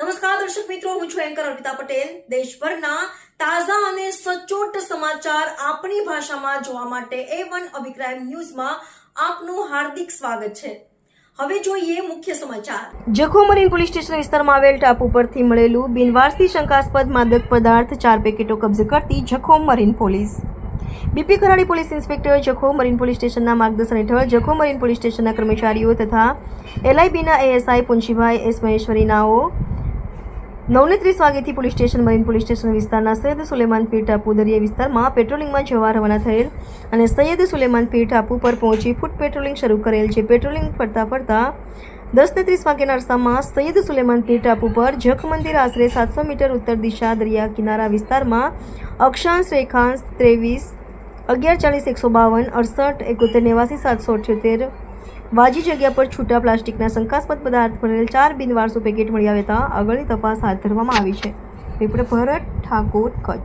નમસ્કાર, દર્શક મિત્રો, હું છું એન્કર અર્પિતા પટેલ. દેશભરના તાજા અને સચોટ સમાચાર આપણી ભાષામાં જોવા માટે એ વન અભિક્રાઇમ ન્યૂઝમાં આપનું હાર્દિક સ્વાગત છે. હવે જોઈએ મુખ્ય સમાચાર. જખો મરીન પોલીસ સ્ટેશન વિસ્તારમાં આવેલ ટાપુ પરથી મળેલું બિનવારસી શંકાસ્પદ માદક પદાર્થ ચાર પેકેટો કબજે કરતી Jakhau marine police. BP Karadi police inspector Jakhau marine police સ્ટેશનના માર્ગદર્શન હેઠળ જખો મરીન પોલીસ સ્ટેશનના કર્મચારીઓ તથા એલઆઈબીના એએસઆઈ પુંશીભાઈ એસ મહેશ્વરી નાઓ નવને ત્રીસ વાગ્યેથી police station, marine police station વિસ્તારના સૈયદ સુલેમાન પીર ટાપુ દરિયા વિસ્તારમાં પેટ્રોલિંગમાં જવા રવાના થયેલ અને સૈયદ સુલેમાન પીર ટાપુ પર પહોંચી ફૂટ પેટ્રોલિંગ શરૂ કરેલ છે. પેટ્રોલિંગ ફરતા ફરતા દસ ને ત્રીસ વાગ્યાના અરસામાં સૈયદ સુલેમાન પીર ટાપુ પર જખ મંદિર આશરે સાતસો મીટર ઉત્તર દિશા દરિયા કિનારા વિસ્તારમાં અક્ષાંશ રેખાંશ ત્રેવીસ, અગિયાર ચાલીસ, એકસો બાવન, અડસઠ, એકોતેર, નેવાસી, સાતસો અઠ્યોતેર વાજી જગ્યા પર છૂટા પ્લાસ્ટિકના શંકાસ્પદ પદાર્થ ભરેલ ચાર બિનવારસુ પેકેટ મળી આવ્યા હતા આગળની તપાસ હાથ ધરવામાં આવી છે. રિપોર્ટર ભરત ઠાકોર કચ્છ.